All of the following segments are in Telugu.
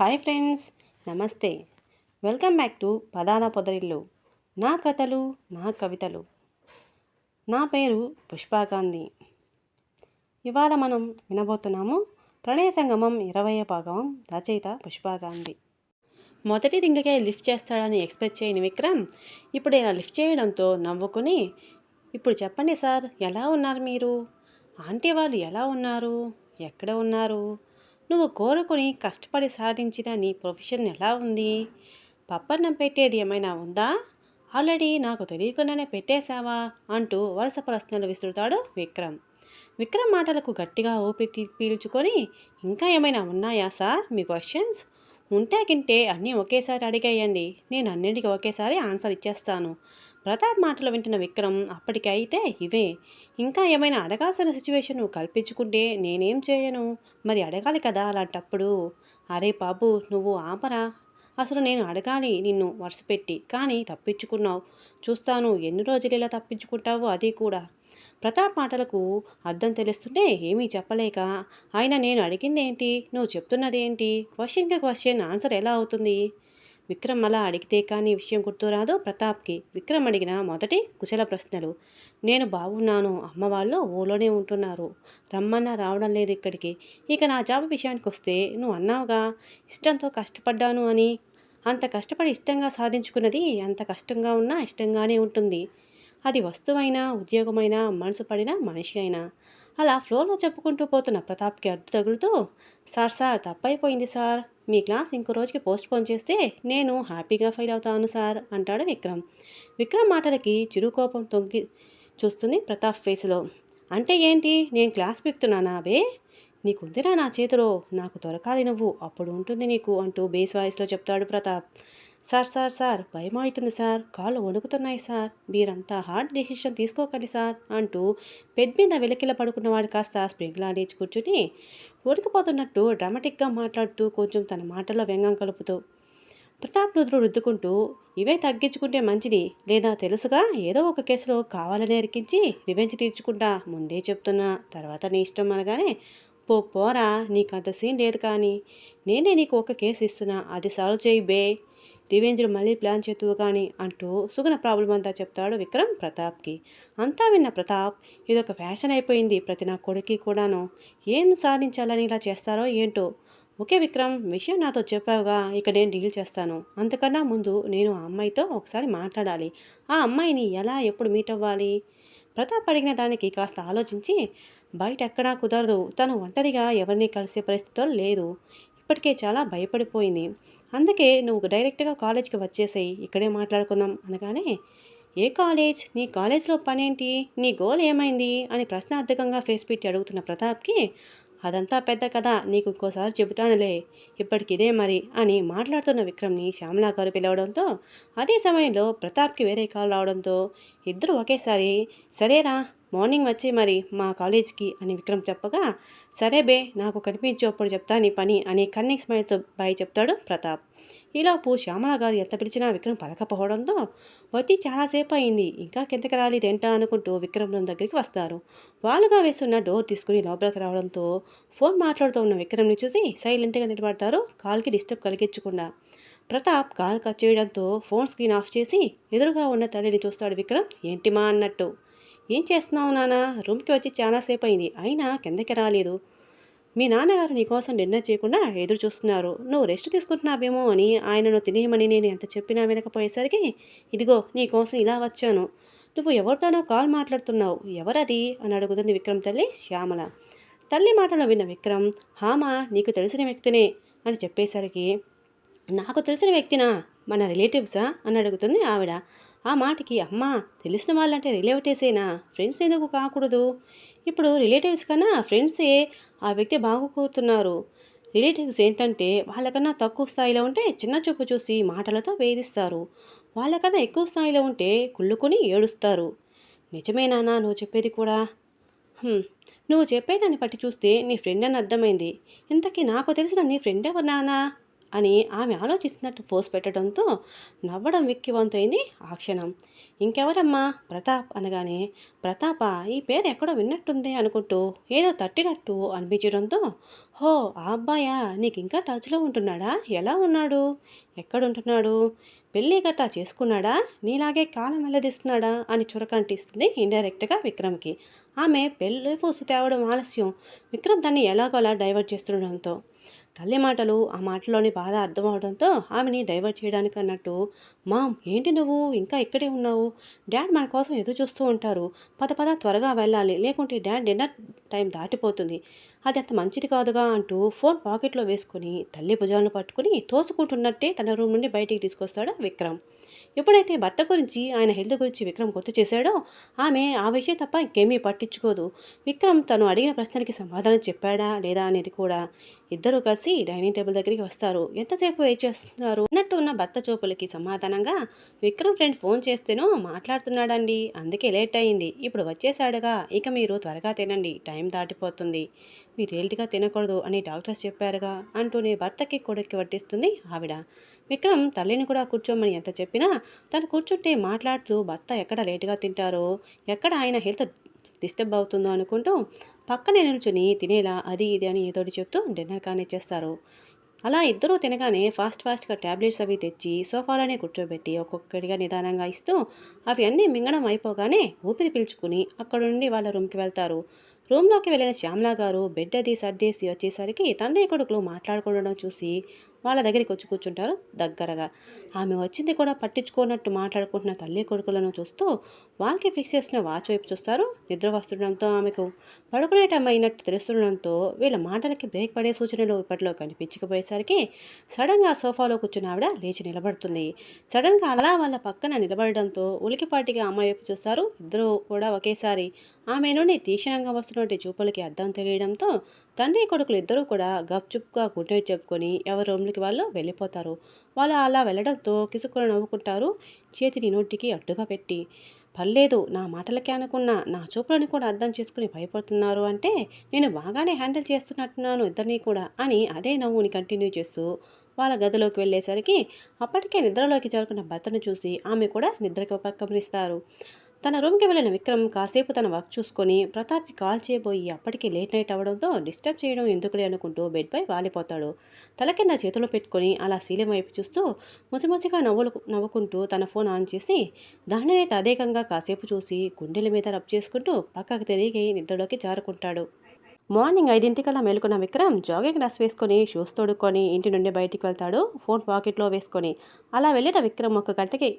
హాయ్ ఫ్రెండ్స్ నమస్తే. వెల్కమ్ బ్యాక్ టు పదాల పొదరిల్లు. నా కథలు నా కవితలు. నా పేరు పుష్పాగాంధీ ఇవాళ మనం వినబోతున్నాము ప్రణయ సంగమం ఇరవై భాగం రచయిత పుష్పాగాంధీ మొదటి రింగకే లిఫ్ట్ చేస్తాడని ఎక్స్పెక్ట్ చేయని విక్రమ్ ఇప్పుడు ఇలా లిఫ్ట్ చేయడంతో నవ్వుకుని ఇప్పుడు చెప్పండి సార్ ఎలా ఉన్నారు మీరు? ఆంటీ వాళ్ళు ఎలా ఉన్నారు? ఎక్కడ ఉన్నారు? నువ్వు కోరుకుని కష్టపడి సాధించిన నీ ప్రొఫెషన్ ఎలా ఉంది? పప్పన్నం పెట్టేది ఏమైనా ఉందా? ఆల్రెడీ నాకు తెలియకుండానే పెట్టేశావా? అంటూ వరుస ప్రశ్నలు విసురుతాడు విక్రమ్. విక్రమ్ మాటలకు గట్టిగా ఊపిరి పీల్చుకొని ఇంకా ఏమైనా ఉన్నాయా సార్ మీ క్వశ్చన్స్? ఉంటే కింటే అన్నీ ఒకేసారి అడిగేయండి. నేను అన్నింటికి ఒకేసారి ఆన్సర్ ఇచ్చేస్తాను. ప్రతాప్ మాటలు వింటున్న విక్రమ్ అప్పటికైతే ఇవే. ఇంకా ఏమైనా అడగాల్సిన సిచ్యువేషన్ కల్పించుకుంటే నేనేం చేయను? మరి అడగాలి కదా అలాంటప్పుడు. అరే బాబు నువ్వు ఆపరా? అసలు నేను అడగాలి నిన్ను వరుసపెట్టి. కానీ తప్పించుకున్నావు. చూస్తాను ఎన్ని రోజులు ఇలా తప్పించుకుంటావో అది కూడా. ప్రతాప్ మాటలకు అర్థం తెలుస్తుంటే ఏమీ చెప్పలేక ఆయన నేను అడిగింది ఏంటి నువ్వు చెప్తున్నది ఏంటి క్వశ్చన్కి క్వశ్చన్ ఆన్సర్ ఎలా అవుతుంది? విక్రమ్ అలా అడిగితే కానీ విషయం గుర్తురాదు ప్రతాప్కి విక్రమ్ అడిగిన మొదటి కుశల ప్రశ్నలు. నేను బాగున్నాను. అమ్మ వాళ్ళు ఊలోనే ఉంటున్నారు. రమ్మన్నా రావడం లేదు ఇక్కడికి. ఇక నా జాబ్ విషయానికి వస్తే నువ్వు అన్నావుగా. ఇష్టంతో కష్టపడ్డాను అని. అంత కష్టపడి ఇష్టంగా సాధించుకున్నది అంత కష్టంగా ఉన్నా ఇష్టంగానే ఉంటుంది. అది వస్తువైనా ఉద్యోగమైనా మనసు పడిన మనిషి అయినా. అలా ఫ్లోలో చెప్పుకుంటూ పోతున్న ప్రతాప్కి అడ్డు తగులుతూ సార్ సార్ తప్పైపోయింది సార్. మీ క్లాస్ ఇంకో రోజుకి పోస్ట్ పోన్ చేస్తే నేను హ్యాపీగా ఫీల్ అవుతాను సార్ అంటాడు విక్రమ్. విక్రమ్ మాటలకి చిరుకోపం తొంగి చూస్తుంది ప్రతాప్ ఫేస్లో. అంటే ఏంటి? నేను క్లాస్ పెడుతున్నానా బే? నీకుందిరా నా చేతిలో? నాకు దొరకాలి నువ్వు అప్పుడు ఉంటుంది నీకు అంటూ బేస్ వాయిస్లో చెప్తాడు ప్రతాప్. సార్ సార్ సార్ భయం అవుతుంది సార్. కాళ్ళు వణుకుతున్నాయి సార్. మీరంతా హార్డ్ డెసిషన్ తీసుకోకండి సార్ అంటూ బెడ్ మీద వెలకిల పడుకున్నవాడు కాస్త స్ప్రింగ్లా లేచి కూర్చుని వణికిపోతున్నట్టు డ్రామాటిక్గా మాట్లాడుతూ కొంచెం తన మాటల్లో వ్యంగం కలుపుతూ ప్రతాప్ రుద్రు రుద్దుకుంటూ ఇవే తగ్గించుకుంటే మంచిది. లేదా తెలుసుగా? ఏదో ఒక కేసులో కావాలని ఎరికించి రివెంజ్ తీర్చుకుంటా. ముందే చెప్తున్నా. తర్వాత నీ ఇష్టం అనగానే పో పోరా. నీకు అంత సీన్ లేదు కానీ నేనే నీకు ఒక కేసు ఇస్తున్నా. అది సాల్వ్ చేయి బే. దేవేంద్రుడు మళ్ళీ ప్లాన్ చేతువు కానీ అంటూ సుగుణ ప్రాబ్లం అంతా చెప్తాడు విక్రమ్ ప్రతాప్కి. అంతా విన్న ప్రతాప్ ఇదొక ఫ్యాషన్ అయిపోయింది ప్రతి నా కొడుకు కూడాను. ఏం సాధించాలని ఇలా చేస్తారో ఏంటో? ఓకే విక్రమ్ విషయం నాతో చెప్పావుగా ఇక నేను డీల్ చేస్తాను. అంతకన్నా ముందు నేను ఆ అమ్మాయితో ఒకసారి మాట్లాడాలి. ఆ అమ్మాయిని ఎలా ఎప్పుడు మీట్ అవ్వాలి? ప్రతాప్ అడిగిన దానికి కాస్త ఆలోచించి బయట ఎక్కడా కుదరదు. తను ఒంటరిగా ఎవరిని కలిసే పరిస్థితుల్లో లేదు. ఇప్పటికే చాలా భయపడిపోయింది. అందుకే నువ్వు డైరెక్ట్గా కాలేజ్కి వచ్చేసేయి ఇక్కడే మాట్లాడుకుందాం అనగానే ఏ కాలేజ్? నీ కాలేజ్లో పనేంటి? నీ గోల్ ఏమైంది? అని ప్రశ్నార్థకంగా ఫేస్ పెట్టి అడుగుతున్న ప్రతాప్కి అదంతా పెద్ద కథ నీకు ఇంకోసారి చెబుతానులే. ఇప్పటికి ఇదే మరి అని మాట్లాడుతున్న విక్రమ్ని శ్యామలా గారు పిలవడంతో అదే సమయంలో ప్రతాప్కి వేరే కాల్ రావడంతో ఇద్దరు ఒకేసారి సరేరా మార్నింగ్ వచ్చి మరి మా కాలేజ్కి అని విక్రమ్ చెప్పగా సరే బే నాకు కనిపించు అప్పుడు చెప్తా నీ పని అని కన్నింగ్ స్మైల్తో బాయ్ చెప్తాడు ప్రతాప్. ఈలోపు శ్యామల గారు ఎంత పిలిచినా విక్రమ్ పలకపోవడంతో వచ్చి చాలాసేపు అయింది ఇంకా కిందకి రాలేదు ఏంటా అనుకుంటూ విక్రమ్ దగ్గరికి వస్తారు. వాళ్ళుగా వేస్తున్న డోర్ తీసుకుని లోపలికి రావడంతో ఫోన్ మాట్లాడుతూ ఉన్న విక్రమ్ని చూసి సైలెంట్గా నిలబడతారు కాల్కి డిస్టర్బ్ కలిగించకుండా. ప్రతాప్ కాల్ కట్ చేయడంతో ఫోన్ స్క్రీన్ ఆఫ్ చేసి ఎదురుగా ఉన్న తల్లిని చూస్తాడు విక్రమ్ ఏంటిమా అన్నట్టు. ఏం చేస్తున్నావు నాన్న రూమ్కి వచ్చి చాలాసేపు అయింది అయినా కిందకి రాలేదు. మీ నాన్నగారు నీకోసం డిన్నర్ చేయకుండా ఎదురు చూస్తున్నారు. నువ్వు రెస్ట్ తీసుకుంటున్నావేమో అని ఆయనను తినేయమని నేను ఎంత చెప్పినా వినకపోయేసరికి ఇదిగో నీకోసం ఇలా వచ్చాను. నువ్వు ఎవరితోనో కాల్ మాట్లాడుతున్నావు. ఎవరది? అని అడుగుతుంది విక్రమ్ తల్లి శ్యామల. తల్లి మాటలు విన్న విక్రమ్ హామా నీకు తెలిసిన వ్యక్తినే అని చెప్పేసరికి నాకు తెలిసిన వ్యక్తినా? మన రిలేటివ్సా? అని అడుగుతుంది ఆవిడ. ఆ మాటకి అమ్మ తెలిసిన వాళ్ళంటే రిలేటివ్సేనా? ఫ్రెండ్స్ ఎందుకు కాకూడదు? ఇప్పుడు రిలేటివ్స్ కన్నా ఫ్రెండ్సే ఆ వ్యక్తి బాగుకోరుతున్నారు రిలేటివ్స్ ఏంటంటే వాళ్ళకన్నా తక్కువ స్థాయిలో ఉంటే చిన్న చూపు చూసి మాటలతో వేధిస్తారు. వాళ్ళకన్నా ఎక్కువ స్థాయిలో ఉంటే కుళ్ళుకొని ఏడుస్తారు. నిజమేనా నువ్వు చెప్పేది కూడా? నువ్వు చెప్పేదాన్ని బట్టి చూస్తే నీ ఫ్రెండ్ అని అర్థమైంది. ఇంతకీ నాకు తెలిసిన నీ ఫ్రెండ్ ఎవరు నానా అని ఆమె ఆలోచిస్తున్నట్టు ఫోర్స్ పెట్టడంతో నవ్వడం విక్కివంతైంది ఆ క్షణం. ఇంకెవరమ్మా? ప్రతాప్ అనగానే ప్రతాప ఈ పేరు ఎక్కడో విన్నట్టుంది అనుకుంటూ ఏదో తట్టినట్టు అనిపించడంతో హో ఆ అబ్బాయా నీకు ఇంకా టచ్లో ఉంటున్నాడా? ఎలా ఉన్నాడు? ఎక్కడుంటున్నాడు? పెళ్ళి గట్టా చేసుకున్నాడా? నీలాగే కాలం వెళ్ళదీస్తున్నాడా అని చురకంటిస్తుంది ఇండైరెక్ట్గా విక్రమ్కి. ఆమె పెళ్ళి పూసు తేవడం ఆలస్యం. విక్రమ్ దాన్ని ఎలాగోలా డైవర్ట్ చేస్తుండడంతో. తల్లి మాటలు ఆ మాటలోని బాధ అర్థమవడంతో ఆమెని డైవర్ట్ చేయడానికి అన్నట్టు మామ్ ఏంటి నువ్వు? ఇంకా ఇక్కడే ఉన్నావు? డాడ్ మన కోసం ఎదురు చూస్తూ ఉంటారు. పద పద త్వరగా వెళ్ళాలి. లేకుంటే డాడ్ డిన్నర్ టైం దాటిపోతుంది. అది అంత మంచిది కాదుగా అంటూ ఫోన్ పాకెట్లో వేసుకుని తల్లి భుజాలను పట్టుకుని తోసుకుంటున్నట్టే తన రూమ్ నుండి బయటికి తీసుకొస్తాడు విక్రమ్. ఎప్పుడైతే భర్త గురించి ఆయన హెల్త్ గురించి విక్రమ్ గుర్తు చేశాడో ఆమె ఆ విషయం తప్ప ఇంకేమీ పట్టించుకోదు. విక్రమ్ తను అడిగిన ప్రశ్నకి సమాధానం చెప్పాడా లేదా అనేది కూడా ఇద్దరు కలిసి డైనింగ్ టేబుల్ దగ్గరికి వస్తారు. ఎంతసేపు వెయిట్ చేస్తున్నారు? అన్నట్టు ఉన్న భర్త చూపులకి సమాధానంగా విక్రమ్ ఫ్రెండ్ ఫోన్ చేస్తేనో మాట్లాడుతున్నాడండి. అందుకే లేట్ అయింది. ఇప్పుడు వచ్చేసాడుగా ఇక మీరు త్వరగా తినండి. టైం దాటిపోతుంది. మీరు లేట్గా తినకూడదు అని డాక్టర్స్ చెప్పారుగా. అంటూనే భర్తకి కొడుక్కి వడ్డిస్తుంది ఆవిడ. విక్రమ్ తల్లిని కూడా కూర్చోమని ఎంత చెప్పినా తను కూర్చుంటే మాట్లాడుతూ భర్త ఎక్కడ లేటుగా తింటారో? ఎక్కడ ఆయన హెల్త్ డిస్టర్బ్ అవుతుందో అనుకుంటూ పక్కనే నిల్చుని తినేలా అది ఇది అని ఏదోటి చెప్తూ డిన్నర్ కానిచ్చేస్తారు. అలా ఇద్దరూ తినగానే ఫాస్ట్ ఫాస్ట్గా ట్యాబ్లెట్స్ అవి తెచ్చి సోఫాలోనే కూర్చోబెట్టి ఒక్కొక్కడిగా నిదానంగా ఇస్తూ అవి అన్నీ మింగడం అయిపోగానే ఊపిరి పీల్చుకుని అక్కడ నుండి వాళ్ళ రూమ్కి వెళ్తారు. రూమ్లోకి వెళ్ళిన శ్యామలా గారు బెడ్ అది సర్దేసి వచ్చేసరికి తండ్రి కొడుకులు మాట్లాడుకోవడం చూసి వాళ్ళ దగ్గరికి వచ్చి కూర్చుంటారు దగ్గరగా. ఆమె వచ్చింది కూడా పట్టించుకోనట్టు మాట్లాడుకుంటున్న తల్లి కొడుకులను చూస్తూ వాళ్ళకి ఫిక్స్ చేసిన వాచ్ వైపు చూస్తారు. నిద్ర వస్తుండడంతో ఆమెకు పడుకునే టైం అయినట్టు తెలుస్తుండడంతో వీళ్ళ మాటలకి బ్రేక్ పడే సూచనలు ఇప్పట్లో కనిపించకపోయేసరికి సడన్గా సోఫాలో కూర్చున్న ఆవిడ లేచి నిలబడుతుంది. సడన్గా అలా వాళ్ళ పక్కన నిలబడడంతో ఉలికిపాటిగా అమ్మాయి వైపు చూస్తారు. ఇద్దరు కూడా ఒకేసారి ఆమె నుండి తీక్షణంగా వస్తున్నటువంటి చూపులకి అర్థం తెలియడంతో తండ్రి కొడుకులు ఇద్దరూ కూడా గప్చుప్గా గుడ్డ చెప్పుకొని ఎవరి రూమ్లకి వాళ్ళు వెళ్ళిపోతారు. వాళ్ళు అలా వెళ్ళడంతో కిసుకులు నవ్వుకుంటారు. చేతిని నోటికి అడ్డుగా పెట్టి పర్లేదు నా మాటలకే అనుకున్నా నా చూపులను కూడా అర్థం చేసుకుని భయపడుతున్నారు అంటే నేను బాగానే హ్యాండిల్ చేస్తున్నట్టున్నాను ఇద్దరిని కూడా అని అదే నవ్వుని కంటిన్యూ చేస్తూ వాళ్ళ గదిలోకి వెళ్ళేసరికి అప్పటికే నిద్రలోకి చేరుకున్న భర్తను చూసి ఆమె కూడా నిద్రకి ఉపక్రమిస్తారు తన రూమ్కి వెళ్ళిన విక్రమ్ కాసేపు తన వర్క్ చూసుకొని ప్రతాప్కి కాల్ చేయబోయి అప్పటికి లేట్ నైట్ అవ్వడంతో డిస్టర్బ్ చేయడం ఎందుకులే అనుకుంటూ బెడ్పై వాలిపోతాడు. తల కింద చేతులు పెట్టుకొని అలా శీలం వైపు చూస్తూ ముసిముసిగా నవ్వులు నవ్వుకుంటూ తన ఫోన్ ఆన్ చేసి దానినే తదేకంగా కాసేపు చూసి గుండెల మీద రబ్ చేసుకుంటూ పక్కకు తిరిగి నిద్రలోకి జారుకుంటాడు. మార్నింగ్ ఐదింటికల్లా మేలుకున్న విక్రమ్ జాగింగ్ డ్రెస్ వేసుకొని షూస్ తోడుకొని ఇంటి నుండి బయటికి వెళ్తాడు. ఫోన్ పాకెట్లో వేసుకొని అలా వెళ్ళిన విక్రమ్ ఒక గంటకి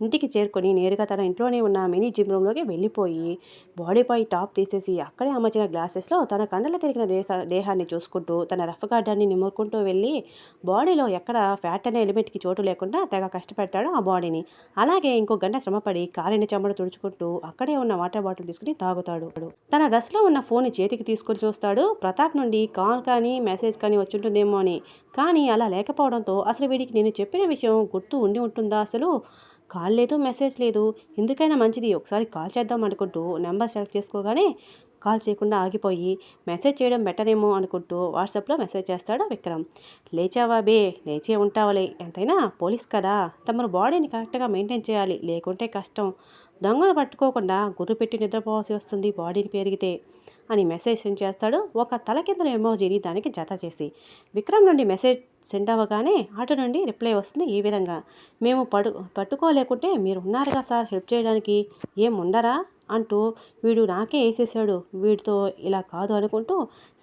ఇంటికి చేరుకొని నేరుగా తన ఇంట్లోనే ఉన్న మినీ జిమ్ రూమ్లోకి వెళ్ళిపోయి బాడీపై టాప్ తీసేసి అక్కడే అమర్చిన గ్లాసెస్లో తన కండలు తిరిగిన దేశ దేహాన్ని చూసుకుంటూ తన రఫ్ గార్డాన్ని నిమ్ముకుంటూ వెళ్ళి బాడీలో ఎక్కడ ఫ్యాట్ అనే ఎలిమెంట్కి చోటు లేకుండా తెగ కష్టపెడతాడు ఆ బాడీని అలాగే ఇంకో గంట శ్రమపడి కాలిన చెమ్మడు తుడుచుకుంటూ అక్కడే ఉన్న వాటర్ బాటిల్ తీసుకుని తాగుతాడు. తన డ్రెస్లో ఉన్న ఫోన్ చేతికి తీసుకొని చూస్తాడు. ప్రతాప్ నుండి కాల్ కానీ మెసేజ్ కానీ వచ్చుంటుందేమో అని. కానీ అలా లేకపోవడంతో అసలు వీడికి నేను చెప్పిన విషయం గుర్తు ఉండి ఉంటుందా అసలు? కాల్ లేదు మెసేజ్ లేదు. ఎందుకైనా మంచిది. ఒకసారి కాల్ చేద్దాం అనుకుంటూ నెంబర్ సెలెక్ట్ చేసుకోగానే కాల్ చేయకుండా ఆగిపోయి మెసేజ్ చేయడం బెటర్ ఏమో అనుకుంటూ వాట్సాప్లో మెసేజ్ చేస్తాడు విక్రమ్. లేచావా బే? లేచే ఉంటావులే. ఎంతైనా పోలీస్ కదా. తమరు బాడీని కరెక్ట్గా మెయింటైన్ చేయాలి. లేకుంటే కష్టం. దొంగలు పట్టుకోకుండా గుర్రు పెట్టి నిద్రపోవాల్సి వస్తుంది బాడీని పెరిగితే అని మెసేజ్ సెండ్ చేస్తాడు. ఒక తల కింద ఎమోజీని దానికి జత చేసి. విక్రమ్ నుండి మెసేజ్ సెండ్ అవ్వగానే అటు నుండి రిప్లై వస్తుంది ఈ విధంగా. మేము పడు పట్టుకోలేకుంటే మీరు ఉన్నారుగా సార్ హెల్ప్ చేయడానికి? ఏం ఉండరా? అంటూ వీడు నాకే వేసేసాడు వీడితో ఇలా కాదు అనుకుంటూ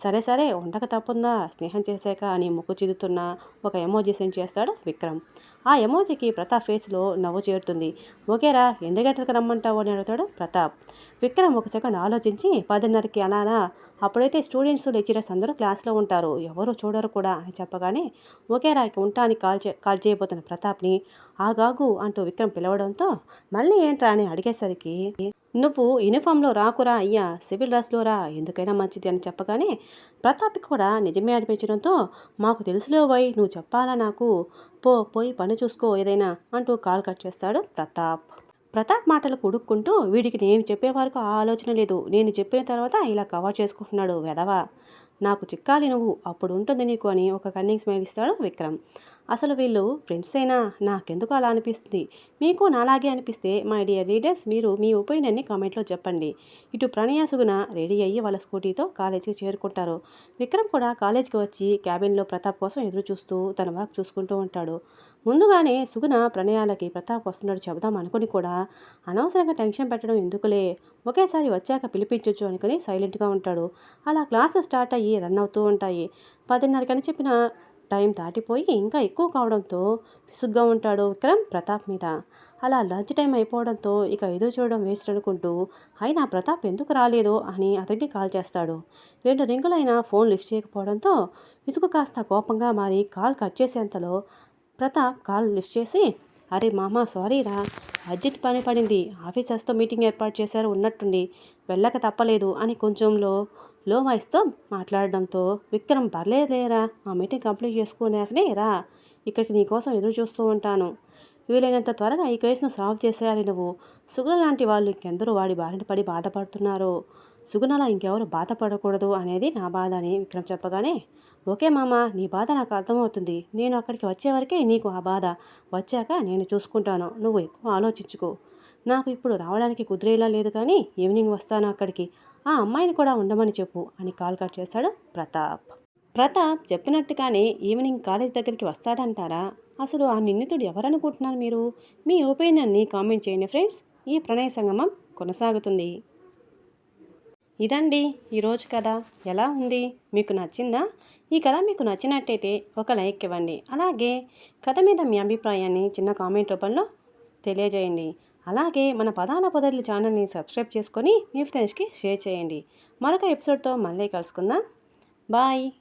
సరే సరే ఉండక తప్పుందా? స్నేహం చేశాక అని మొక్కు చిదుతున్న. ఒక ఎమోజీ సెండ్ చేస్తాడు విక్రమ్. ఆ ఎమోజీకి ప్రతాప్ ఫేస్లో నవ్వు చేరుతుంది. ఓకేరా ఎన్ని గంటలకు రమ్మంటావు? అని అడుగుతాడు ప్రతాప్. విక్రమ్ ఒక సెకండ్ ఆలోచించి పదిన్నరకి అనానా? అప్పుడైతే స్టూడెంట్స్ లెక్చరర్స్ అందరూ క్లాస్లో ఉంటారు. ఎవరు చూడరు కూడా అని చెప్పగానే ఓకేరా ఇక ఉంటా అని కాల్ చే కాల్ చేయబోతున్న ప్రతాప్ని ఆగాగు అంటూ విక్రమ్ పిలవడంతో మళ్ళీ ఏంట్రా? అని అడిగేసరికి నువ్వు యూనిఫామ్లో రాకురా అయ్యా సివిల్ డ్రెస్లో రా ఎందుకైనా మంచిది అని చెప్పగానే ప్రతాప్కి కూడా నిజమే అనిపించడంతో మాకు తెలుసులేవై నువ్వు చెప్పాలా నాకు? పో పోయి పని చూసుకో ఏదైనా అంటూ కాల్ కట్ చేస్తాడు ప్రతాప్. ప్రతాప్ మాటలు కుడుక్కుంటూ వీడికి నేను చెప్పే వరకు ఆ ఆలోచన లేదు. నేను చెప్పిన తర్వాత ఇలా కవర్ చేసుకుంటున్నాడు వెదవా నాకు చిక్కాలి నువ్వు అప్పుడు ఉంటుంది నీకు అని ఒక కన్నింగ్ స్మైల్ ఇస్తాడు విక్రమ్. అసలు వీళ్ళు ఫ్రెండ్సేనా నాకెందుకు అలా అనిపిస్తుంది? మీకు నాలాగే అనిపిస్తే మై డియర్ రీడర్స్ మీరు మీ ఒపీనియన్ని కామెంట్లో చెప్పండి. ఇటు ప్రణయ సుగుణ రెడీ అయ్యి వాళ్ళ స్కూటీతో కాలేజీకి చేరుకుంటారు. విక్రమ్ కూడా కాలేజీకి వచ్చి క్యాబిన్లో ప్రతాప్ కోసం ఎదురు చూస్తూ తన వర్క్ చూసుకుంటూ ఉంటాడు. ముందుగానే సుగుణ ప్రణయాలకి ప్రతాప్ వస్తున్నాడు చెబుదాం అనుకుని కూడా అనవసరంగా టెన్షన్ పెట్టడం ఎందుకులే? ఒకేసారి వచ్చాక పిలిపించొచ్చు అనుకుని సైలెంట్గా ఉంటాడు. అలా క్లాసు స్టార్ట్ అయ్యి రన్ అవుతూ ఉంటాయి. పదిన్నరకని చెప్పిన టైం దాటిపోయి ఇంకా ఎక్కువ కావడంతో విసుగ్గా ఉంటాడు విక్రమ్ ప్రతాప్ మీద. అలా లంచ్ టైం అయిపోవడంతో ఇక ఎదురు చూడడం వేస్ట్ అనుకుంటూ అయినా ప్రతాప్ ఎందుకు రాలేదు అని అతనికి కాల్ చేస్తాడు. రెండు రింగులైనా ఫోన్ లిఫ్ట్ చేయకపోవడంతో విసుగు కాస్త కోపంగా మారి కాల్ కట్ చేసేంతలో ప్రతాప్ కాల్ లిఫ్ట్ చేసి అరే మామ సారీ రా. అర్జెంట్ పని పడింది. ఆఫీసర్స్తో మీటింగ్ ఏర్పాటు చేశారు ఉన్నట్టుండి. వెళ్ళక తప్పలేదు అని కొంచెంలో లో వాయిస్తో మాట్లాడడంతో విక్రమ్ పర్లేదులేరా. ఆ మీటింగ్ కంప్లీట్ చేసుకున్నాకనే రా. ఇక్కడికి నీకోసం ఎదురు చూస్తూ ఉంటాను. వీలైనంత త్వరగా ఈ కేసును సాల్వ్ చేసేయాలి నువ్వు. సుగుణ లాంటి వాళ్ళు ఇంకెందరూ వాడి బారిన పడి బాధపడుతున్నారు? సుగుణలా ఇంకెవరు బాధపడకూడదు అనేది నా బాధ అని విక్రమ్ చెప్పగానే ఓకే మామ నీ బాధ నాకు అర్థమవుతుంది. నేను అక్కడికి వచ్చే వరకే నీకు ఆ బాధ. వచ్చాక నేను చూసుకుంటాను. నువ్వు ఎక్కువ ఆలోచించుకో. నాకు ఇప్పుడు రావడానికి కుదిరేలా లేదు కానీ ఈవినింగ్ వస్తాను అక్కడికి. ఆ అమ్మాయిని కూడా ఉండమని చెప్పు అని కాల్ కట్ చేశాడు ప్రతాప్. ప్రతాప్ చెప్పినట్టుగానే ఈవినింగ్ కాలేజ్ దగ్గరికి వస్తాడంటారా? అసలు ఆ నిందితుడు ఎవరనుకుంటున్నారు మీరు? మీ ఒపీనియన్ని కామెంట్ చేయండి ఫ్రెండ్స్. ఈ ప్రణయ సంగమం కొనసాగుతుంది. ఇదండి ఈరోజు కథ. ఎలా ఉంది? మీకు నచ్చిందా? ఈ కథ మీకు నచ్చినట్టయితే ఒక లైక్ ఇవ్వండి. అలాగే కథ మీద మీ అభిప్రాయాన్ని చిన్న కామెంట్ రూపంలో తెలియజేయండి. అలాగే మన పదాల పొదర్లు ఛానల్ని సబ్స్క్రైబ్ చేసుకొని మీ ఫ్రెండ్స్కి షేర్ చేయండి. మరొక ఎపిసోడ్తో మళ్ళీ కలుసుకుందాం. బాయ్.